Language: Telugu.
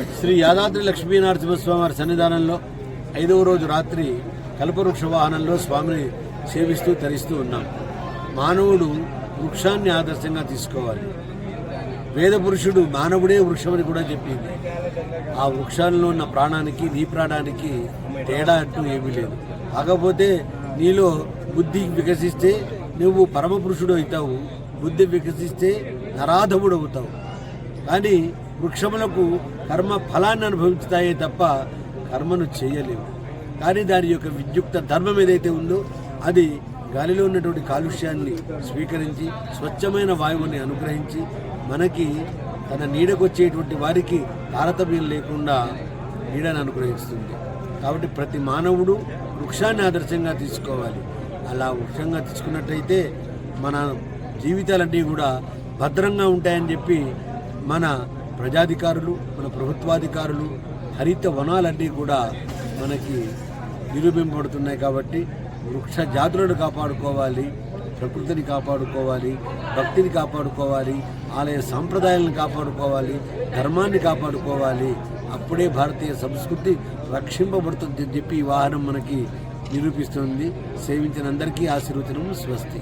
శ్రీ యాదాద్రి లక్ష్మీనరసింహస్వామి వారి సన్నిధానంలో ఐదవ రోజు రాత్రి కల్పవృక్ష వాహనంలో స్వామిని సేవిస్తూ తరిస్తూ ఉన్నాం. మానవుడు వృక్షాన్ని ఆదర్శంగా తీసుకోవాలి. వేద పురుషుడు మానవుడే వృక్షమని కూడా చెప్పింది. ఆ వృక్షాల్లో ఉన్న ప్రాణానికి నీ ప్రాణానికి తేడా అంటూ ఏమీ లేదు. కాకపోతే నీలో బుద్ధి వికసిస్తే నువ్వు పరమపురుషుడు అవుతావు. బుద్ధి వికసిస్తే నరాధముడు అవుతావు. కానీ వృక్షములకు కర్మ ఫలాన్ని అనుభవించుతాయే తప్ప కర్మను చేయలేవు. కానీ దాని యొక్క విద్యుక్త ధర్మం ఏదైతే ఉందో అది గాలిలో ఉన్నటువంటి కాలుష్యాన్ని స్వీకరించి స్వచ్ఛమైన వాయువుని అనుగ్రహించి మనకి తన నీడకొచ్చేటువంటి వారికి తారతమ్యం లేకుండా నీడను అనుగ్రహిస్తుంది. కాబట్టి ప్రతి మానవుడు వృక్షాన్ని ఆదర్శంగా తీసుకోవాలి. అలా వృక్షంగా తీసుకున్నట్టయితే మన జీవితాలన్నీ కూడా భద్రంగా ఉంటాయని చెప్పి మన ప్రజాధికారులు మన ప్రభుత్వాధికారులు హరిత వనాలన్నీ కూడా మనకి నిరూపింపబడుతున్నాయి కాబట్టి వృక్ష జాతులను కాపాడుకోవాలి ప్రకృతిని కాపాడుకోవాలి భక్తిని కాపాడుకోవాలి ఆలయ సాంప్రదాయాలను కాపాడుకోవాలి ధర్మాన్ని కాపాడుకోవాలి. అప్పుడే భారతీయ సంస్కృతి రక్షింపబడుతుంది అని చెప్పి ఈ వాహనం మనకి నిరూపిస్తుంది. సేవించిన అందరికీ ఆశీర్వచనం స్వస్తి.